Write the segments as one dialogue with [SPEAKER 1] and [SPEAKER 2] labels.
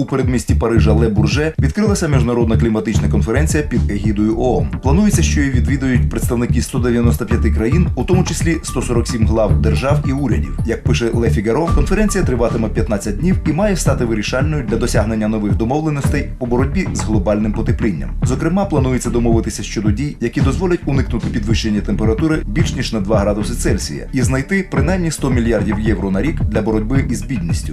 [SPEAKER 1] У передмісті Парижа Ле Бурже відкрилася міжнародна кліматична конференція під егідою ООН. Планується, що її відвідують представники 195 країн, у тому числі 147 глав держав і урядів. Як пише Ле Фігаро, конференція триватиме 15 днів і має стати вирішальною для досягнення нових домовленостей у боротьбі з глобальним потеплінням. Зокрема, планується домовитися щодо дій, які дозволять уникнути підвищення температури більш ніж на 2 градуси Цельсія, і знайти принаймні 100 мільярдів євро на рік для боротьби із бідністю.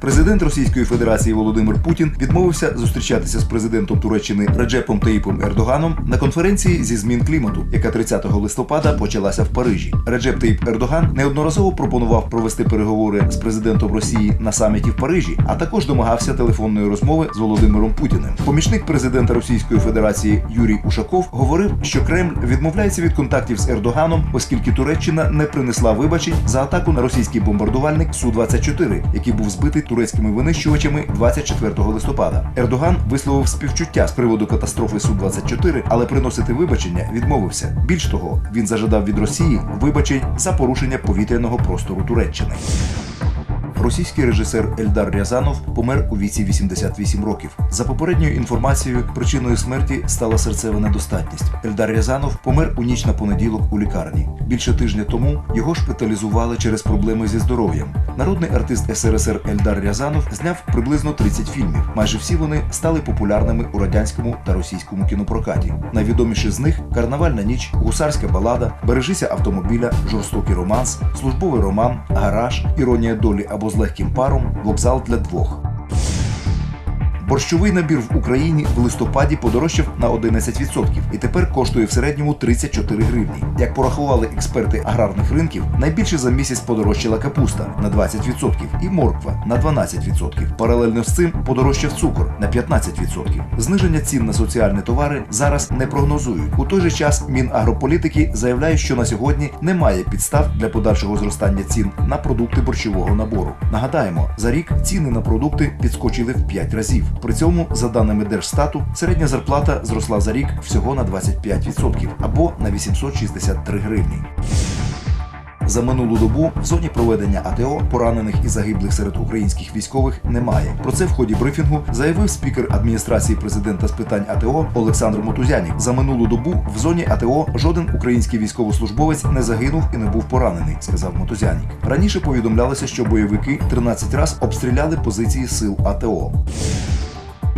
[SPEAKER 1] Президент Російської Федерації Володимир Путін відмовився зустрічатися з президентом Туреччини Реджепом Таїпом Ердоганом на конференції зі змін клімату, яка 30 листопада почалася в Парижі. Реджеп Таїп Ердоган неодноразово пропонував провести переговори з президентом Росії на саміті в Парижі, а також домагався телефонної розмови з Володимиром Путіним. Помічник президента Російської Федерації Юрій Ушаков говорив, що Кремль відмовляється від контактів з Ердоганом, оскільки Туреччина не принесла вибачень за атаку на російський бомбардувальник Су 24 який був збитий турецькими винищувачами 24 листопада. Ердоган висловив співчуття з приводу катастрофи Су 24 але приносити вибачення відмовився. Більш того, він зажадав від Росії вибачень за порушення повітряного простору Туреччини. Російський режисер Ельдар Рязанов помер у віці 88 років. За попередньою інформацією, причиною смерті стала серцева недостатність. Ельдар Рязанов помер у ніч на понеділок у лікарні. Більше тижня тому його шпиталізували через проблеми зі здоров'ям. Народний артист СРСР Ельдар Рязанов зняв приблизно 30 фільмів. Майже всі вони стали популярними у радянському та російському кінопрокаті. Найвідоміші з них Карнавальна ніч, гусарська балада, Бережися автомобіля, жорстокий романс, службовий роман, гараж, іронія долі або з легким паром, вокзал для двох. Борщовий набір в Україні в листопаді подорожчав на 11% і тепер коштує в середньому 34 гривні. Як порахували експерти аграрних ринків, найбільше за місяць подорожчала капуста на 20% і морква на 12%. Паралельно з цим подорожчав цукор на 15%. Зниження цін на соціальні товари зараз не прогнозують. У той же час Мінагрополітики заявляє, що на сьогодні немає підстав для подальшого зростання цін на продукти борщового набору. Нагадаємо, за рік ціни на продукти підскочили в 5 разів. При цьому, за даними Держстату, середня зарплата зросла за рік всього на 25% або на 863 гривні. За минулу добу в зоні проведення АТО поранених і загиблих серед українських військових немає. Про це в ході брифінгу заявив спікер адміністрації президента з питань АТО Олександр Мотузянік. За минулу добу в зоні АТО жоден український військовослужбовець не загинув і не був поранений, сказав Мотузянік. Раніше повідомлялося, що бойовики 13 раз обстріляли позиції сил АТО.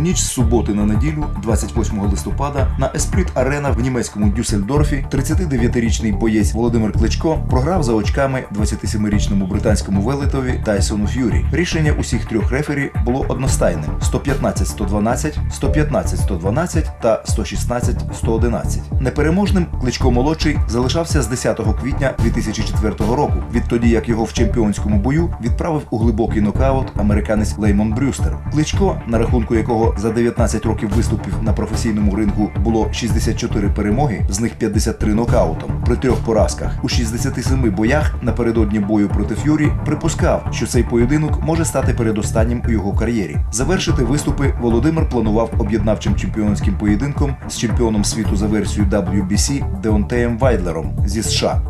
[SPEAKER 1] Ніч з суботи на неділю, 28 листопада, на Еспріт Арена в німецькому Дюссельдорфі 39-річний боєць Володимир Кличко програв за очками 27-річному британському велетові Тайсону Ф'юрі. Рішення усіх трьох рефері було одностайним: 115-112, 115-112 та 116-111. Непереможним Кличко молодший залишався з 10 квітня 2004 року, відтоді як його в чемпіонському бою відправив у глибокий нокаут американець Леймон Брюстер. Кличко, на рахунку якого за 19 років виступів на професійному рингу було 64 перемоги, з них 53 нокаутом. При трьох поразках у 67 боях напередодні бою проти Ф'юрі припускав, що цей поєдинок може стати передостаннім у його кар'єрі. Завершити виступи Володимир планував об'єднавчим чемпіонським поєдинком з чемпіоном світу за версією WBC Деонтеєм Вайдлером зі США.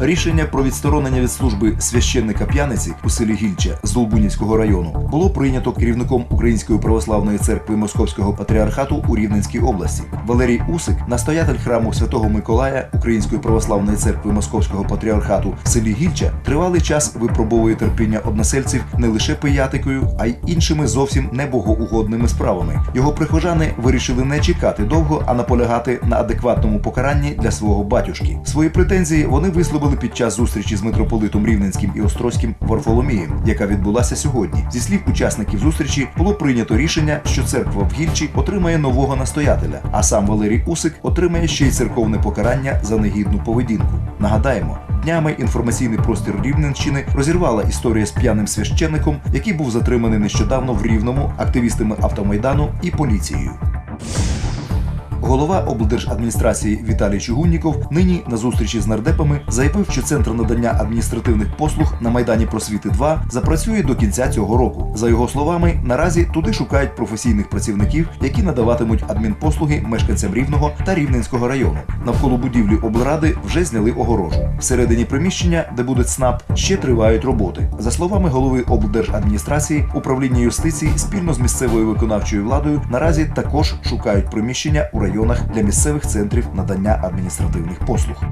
[SPEAKER 1] Рішення про відсторонення від служби священника п'яниці у селі Гільча з Долбунівського району було прийнято керівником Української православної церкви Московського патріархату у Рівненській області. Валерій Усик, настоятель храму Святого Миколая Української православної церкви Московського патріархату в селі Гільча, тривалий час випробовує терпіння односельців не лише пиятикою, а й іншими зовсім небогоугодними справами. Його прихожани вирішили не чекати довго, а наполягати на адекватному покаранні для свого батюшки. Свої претензії вони висловили під час зустрічі з митрополитом Рівненським і Острозьким Варфоломієм, яка відбулася сьогодні. Зі слів учасників зустрічі було прийнято рішення, що церква в Гільчі отримає нового настоятеля, а сам Валерій Усик отримає ще й церковне покарання за негідну поведінку. Нагадаємо. Днями інформаційний простір Рівненщини розірвала історія з п'яним священником, який був затриманий нещодавно в Рівному активістами автомайдану і поліцією. Голова облдержадміністрації Віталій Чугунніков нині на зустрічі з нардепами заявив, що центр надання адміністративних послуг на майдані просвіти 2 запрацює до кінця цього року. За його словами, наразі туди шукають професійних працівників, які надаватимуть адмінпослуги мешканцям Рівного та Рівненського району. Навколо будівлі облради вже зняли огорожу. Всередині приміщення, де буде ЦНАП, ще тривають роботи. За словами голови облдержадміністрації, управління юстиції спільно з місцевою виконавчою владою наразі також шукають приміщення у районах для місцевих центрів надання адміністративних послуг.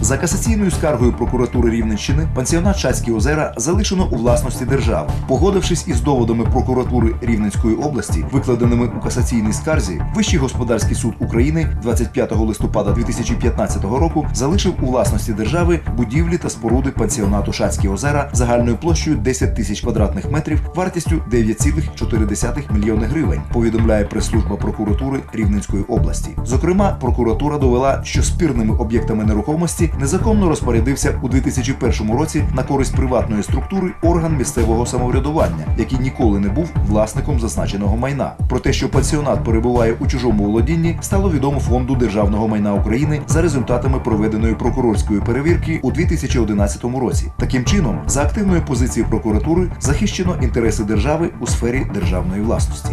[SPEAKER 1] За касаційною скаргою прокуратури Рівненщини пансіонат Шацькі озера залишено у власності держави. Погодившись із доводами прокуратури Рівненської області, викладеними у касаційній скарзі, Вищий господарський суд України 25 листопада 2015 року залишив у власності держави будівлі та споруди пансіонату Шацькі озера загальною площею 10 тисяч квадратних метрів, вартістю 9,4 мільйони гривень. Повідомляє прес-служба прокуратури Рівненської області. Зокрема, прокуратура довела, що спірними об'єктами нерухомості незаконно розпорядився у 2001 році на користь приватної структури орган місцевого самоврядування, який ніколи не був власником зазначеного майна. Про те, що пансіонат перебуває у чужому володінні, стало відомо фонду державного майна України за результатами проведеної прокурорської перевірки у 2011 році. Таким чином, за активною позицією прокуратури захищено інтереси держави у сфері державної власності.